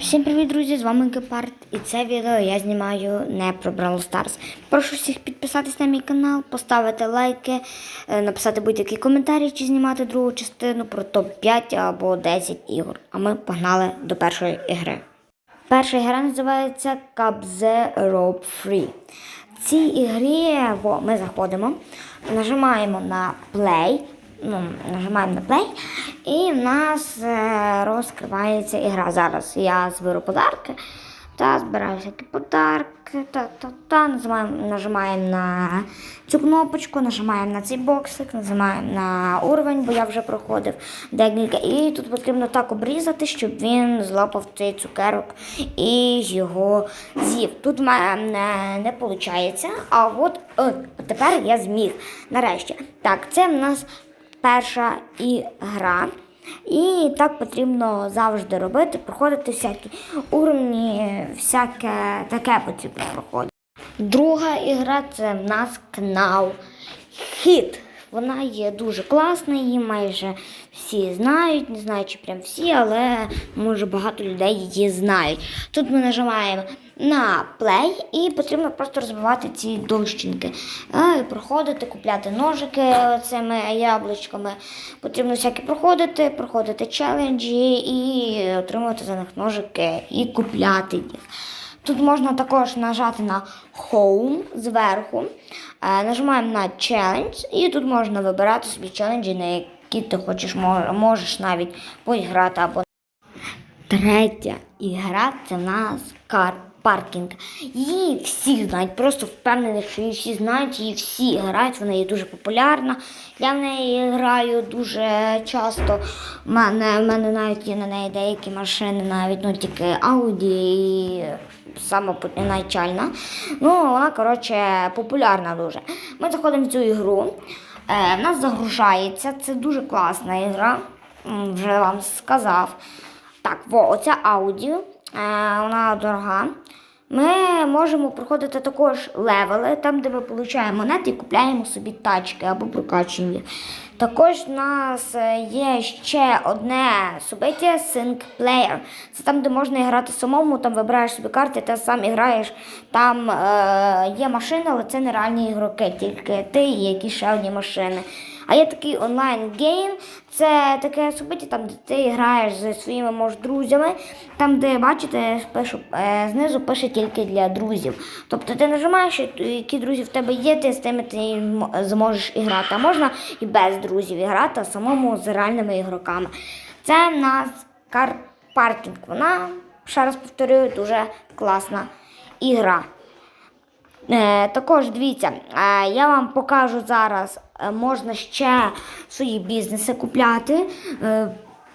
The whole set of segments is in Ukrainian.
Всім привіт, друзі! З вами Гепард. І це відео я знімаю не про Brawl Stars. Прошу всіх підписатись на мій канал, поставити лайки, е, написати будь-який коментарі чи знімати другу частину про топ-5 або 10 ігор. А ми погнали до першої ігри. Перша гра називається Cup the Free. В цій ігрі ми заходимо, нажимаємо на play, ну, нажимаємо на play, і в нас е, розкривається ігра. Зараз я зберу подарки та збираю всякі подарки. Та, та, та, нажимаємо, нажимаємо на цю кнопочку, нажимаємо на цей боксик, нажимаємо на уровень, бо я вже проходив декілька. І тут потрібно так обрізати, щоб він злапав цей цукерок і його з'їв. Тут мене не, не виходить, а от е, тепер я зміг. Нарешті. Так, це в нас перша ігра. І так потрібно завжди робити, проходити всякі уровні, всяке таке потрібно проходити. Друга ігра це в нас Кнау Хіт. Вона є дуже класна, її майже всі знають, не знаю, чи прям всі, але може багато людей її знають. Тут ми нажимаємо на плей і потрібно просто розбивати ці дощинки. Проходити, купляти ножики цими яблучками. Потрібно всякі проходити, проходити челенджі і отримувати за них ножики і купляти їх. Тут можна також нажати на Home зверху, е, нажимаємо на Challenge, і тут можна вибирати собі челенджі, на які ти хочеш, мож- можеш навіть поіграти або Третя ігра це в нас паркінг. Її всі знають, просто впевнений, що її всі знають, її всі грають, вона є дуже популярна. Я в неї граю дуже часто. У мене, мене навіть є на неї деякі машини, навіть ну тільки Audi і саме начальна. Ну, вона, коротше, популярна дуже. Ми заходимо в цю ігру. Е, в нас загружається, це дуже класна ігра, вже вам сказав. Так, во, оця аудіо, е, вона дорога. Ми можемо проходити також левели, там, де ми отримуємо монети і купляємо собі тачки або прокачуємо їх. Також в нас е, є ще одне собиття Sync Player. Це там, де можна грати самому, там вибираєш собі карти, ти сам граєш. Там е, є машини, але це не реальні ігроки, тільки ти і якісь ще одні машини. А є такий онлайн-гейм, це таке собиття, там де ти граєш зі своїми може, друзями, там, де бачите, пишу, е, знизу пише тільки для друзів. Тобто ти нажимаєш, які друзі в тебе є, ти з тими ти зможеш і грати. А можна і без друзів грати, а самому з реальними ігроками. Це в нас кар паркінг. Вона, ще раз повторюю, дуже класна ігра. Е, також дивіться, е, я вам покажу зараз, е, можна ще свої бізнеси купляти.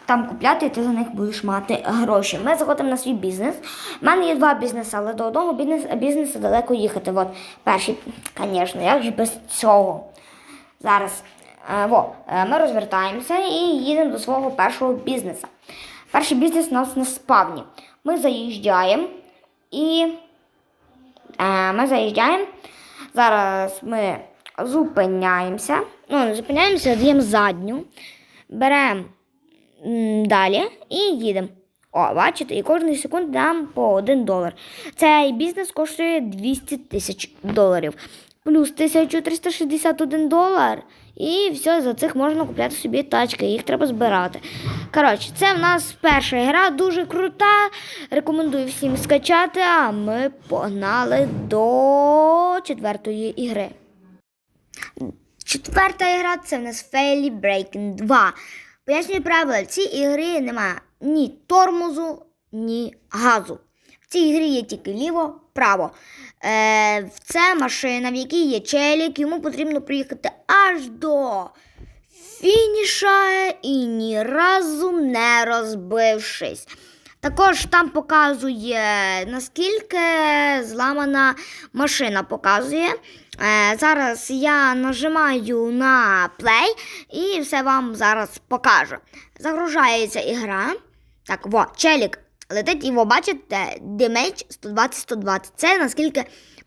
Там купляти, і ти за них будеш мати гроші. Ми заходимо на свій бізнес. У мене є два бізнеси, але до одного бізнес, бізнесу далеко їхати. От перший, звісно, як же без цього. Зараз во, ми розвертаємося і їдемо до свого першого бізнесу. Перший бізнес у нас на спавні. Ми заїжджаємо і Ми заїжджаємо. Зараз ми зупиняємося. Ну, зупиняємося, даємо задню, беремо далі і їдемо. О, бачите, і кожної секунди дам по 1 долар. Цей бізнес коштує 200 тисяч доларів. Плюс 1361 долар. І все, за цих можна купляти собі тачки, їх треба збирати. Коротше, це в нас перша гра, дуже крута. Рекомендую всім скачати, а ми погнали до четвертої ігри. Четверта ігра це в нас Fairly Breaking 2. Пояснюю правила, в цій ігрі немає ні тормозу, ні газу. В цій ігрі є тільки ліво, право. Е, це машина, в якій є челік, йому потрібно приїхати аж до фініша і ні разу не розбившись. Також там показує, наскільки зламана машина показує. Е, зараз я нажимаю на play і все вам зараз покажу. Загружається ігра. Так, во, челік летить, і ви бачите, демейдж 120-120. Це наскільки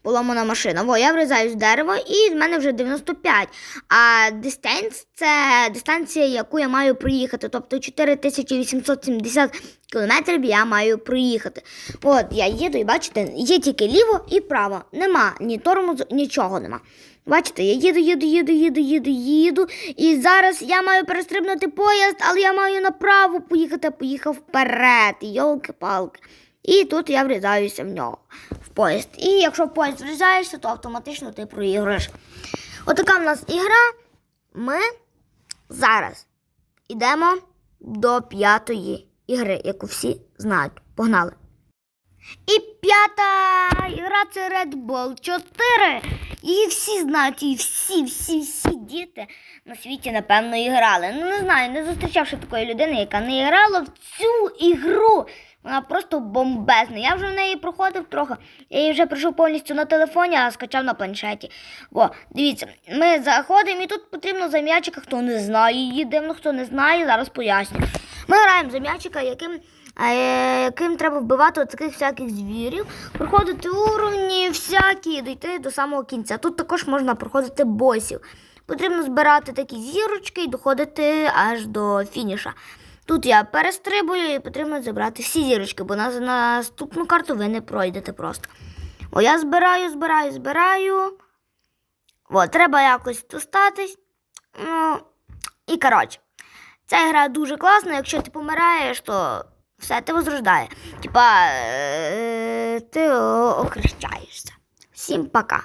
поломана машина. Во, я врізаюсь в дерево, і в мене вже 95. А дистанц це дистанція, яку я маю проїхати. Тобто 4870 кілометрів я маю проїхати. От, я їду і бачите, є тільки ліво і право. Нема ні тормозу, нічого нема. Бачите, я їду, їду, їду, їду, їду, їду. І зараз я маю перестрибнути поїзд, але я маю направо поїхати, поїхав вперед. Йолки-палки. І тут я врізаюся в нього, поїзд. І якщо поїзд врізаєшся, то автоматично ти проіграєш. Отака в нас ігра. Ми зараз йдемо до п'ятої ігри, яку всі знають. Погнали. І п'ята ігра це Red Bull 4. Її всі знають, і всі, всі, всі діти на світі, напевно, і грали. Ну, не знаю, не зустрічавши такої людини, яка не грала в цю ігру. Вона просто бомбезна. Я вже в неї проходив трохи. Я її вже пройшов повністю на телефоні, а скачав на планшеті. О, дивіться, ми заходимо і тут потрібно за м'ячика, хто не знає її дивно, хто не знає, зараз поясню. Ми граємо за м'ячика, яким, е, яким треба вбивати таких всяких звірів, проходити уровні всякі дійти до самого кінця. Тут також можна проходити босів. Потрібно збирати такі зірочки і доходити аж до фініша. Тут я перестрибую і потрібно забрати всі зірочки, бо на наступну карту ви не пройдете просто. О, я збираю, збираю, збираю. О, треба якось достатись. Ну, і коротше, ця гра дуже класна, якщо ти помираєш, то все, ти возрождає. Типа, е, ти охрещаєшся. Всім пока.